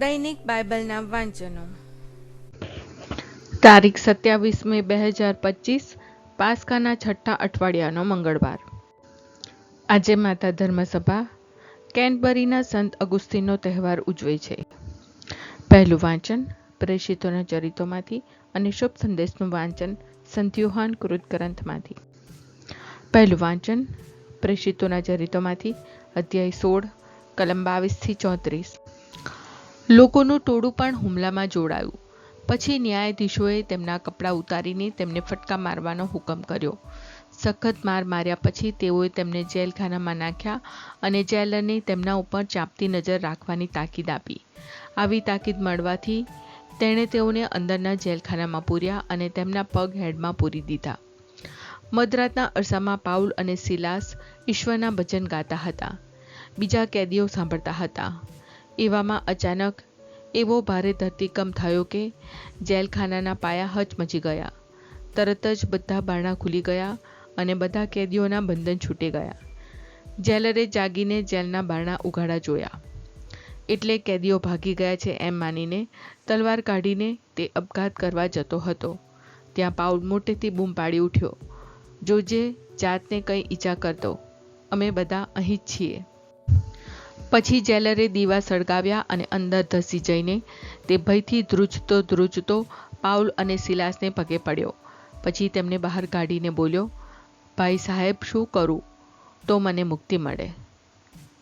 દૈનિક બાઇબલના વાંચનો. તારીખ સત્યાવીસ મે બે હજાર પચીસ, પાસ્કાના છઠ્ઠા અઠવાડિયાનો મંગળવાર. આજે માતા ધર્મસભા કેન્ટબરીના સંત અગુસ્તીનો તહેવાર ઉજવે છે. પહેલું વાંચન પ્રેષિતોના ચરિત્રોમાંથી અને શુભ સંદેશનું વાંચન સંત યુહાન કૃત ગ્રંથમાંથી. પહેલું વાંચન પ્રેષિતોના ચરિત્રોમાંથી અધ્યાય સોળ, કલમ બાવીસથી ચોત્રીસ. લોકોનું ટોળું પણ હુમલામાં જોડાયું. પછી ન્યાયાધીશોએ તેમના કપડાં ઉતારીને તેમને ફટકા મારવાનો હુકમ કર્યો. સખત માર માર્યા પછી તેઓએ તેમને જેલખાનામાં નાખ્યા અને જેલરને તેમના ઉપર ચાંપતી નજર રાખવાની તાકીદ આપી. આવી તાકીદ મળવાથી તેણે તેઓને અંદરના જેલખાનામાં પૂર્યા અને તેમના પગ હેડમાં પૂરી દીધા. મધરાતના અરસામાં પાઉલ અને સિલાસ ઈશ્વરના ભજન ગાતા હતા. બીજા કેદીઓ સાંભળતા હતા. એવામાં અચાનક એવો ભારે ધરતીકંપ થયો કે જેલખાનાના પાયા હચમચી ગયા. તરત જ બધા બારણા ખુલી ગયા અને બધા કેદીઓના બંધન છૂટી ગયા. જેલરે જાગીને જેલના બારણા ઉઘાડા જોયા. એટલે કેદીઓ ભાગી ગયા છે એમ માનીને તલવાર કાઢીને તે અપઘાત કરવા જતો હતો. ત્યાં પાઉલ મોટેથી બૂમ પાડી ઉઠ્યો. જોજે જાતને કંઈ ઈજા કરતો, અમે બધા અહીં જ છીએ. પછી જેલરે દીવા સળગાવ્યા અને અંદર ધસી જઈને તે ભયથી ધ્રુજતો ધ્રુજતો પાઉલ અને સિલાસને પગે પડ્યો. પછી તેમને બહાર કાઢીને બોલ્યો, ભાઈ સાહેબ, શું કરું? તો મને મુક્તિ મળે.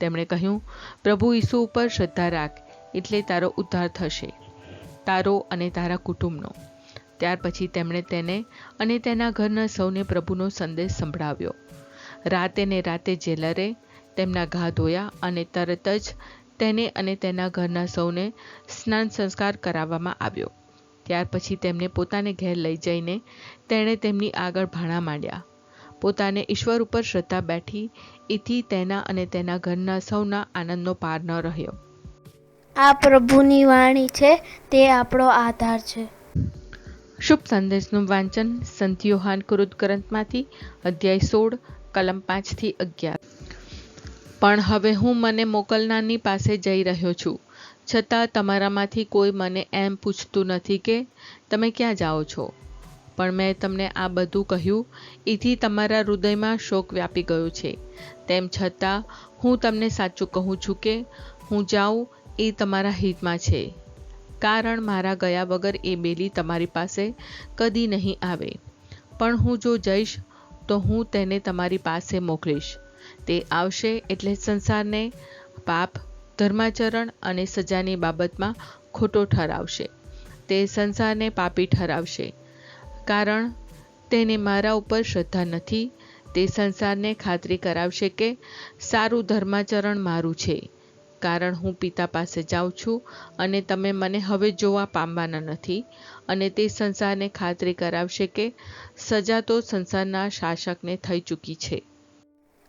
તેમણે કહ્યું, પ્રભુ ઈસુ ઉપર શ્રદ્ધા રાખ, એટલે તારો ઉદ્ધાર થશે, તારો અને તારા કુટુંબનો. ત્યાર પછી તેમણે તેને અને તેના ઘરના સૌને પ્રભુનો સંદેશ સંભળાવ્યો. રાતે ને રાતે જેલરે તેમના ઘા ધોયા અને તરત જ તેને અને તેના ઘરના સૌને સ્નાન સંસ્કાર કરાવવામાં આવ્યો. ત્યાર પછી તેમને પોતાને ઘેર લઈ જઈને તેણે તેમની આગળ ભાણા માંડ્યા. પોતાને ઈશ્વર ઉપર શ્રદ્ધા બેઠી એથી તેના અને તેના ઘરના સૌના આનંદનો પાર ન રહ્યો. આ પ્રભુની વાણી છે તે આપણો આધાર છે. શુભ સંદેશનું વાંચન સંત યોહાન કૃત ગ્રંથમાંથી અધ્યાય સોળ કલમ પાંચથી અગિયાર. પણ હવે હું મને મોકલનારની પાસે જઈ રહ્યો છું. છતાં તમારામાંથી કોઈ મને એમ પૂછતું નથી કે, તમે ક્યાં જાઓ છો? પણ મેં તમને આ બધું કહ્યું, એથી તમારા હૃદયમાં શોક વ્યાપી ગયો છે. તેમ છતાં, હું તમને સાચું કહું છું કે, હું જાઉં એ તમારા હિતમાં છે. કારણ મારા ગયા વગર એ બેલી તમારી પાસે કદી નહીં આવે. પણ હું જો જઈશ, તો હું તેને તમારી પાસે મોકલીશ. તે આવશે એટલે સંસારને પાપ, ધર્માચરણ અને સજાની બાબતમાં ખોટો ઠરાવશે. તે સંસારને પાપી ઠરાવશે. કારણ, તેને મારા ઉપર શ્રદ્ધા નથી. તે સંસારને ખાતરી કરાવશે કે સારું ધર્માચરણ મારું છે. કારણ, હું પિતા પાસે જાઉં છું અને તમે મને હવે જોવા પામવાના નથી અને તે સંસારને ખાતરી કરાવશે કે સજા તો સંસારના શાસકને થઈ ચૂકી છે.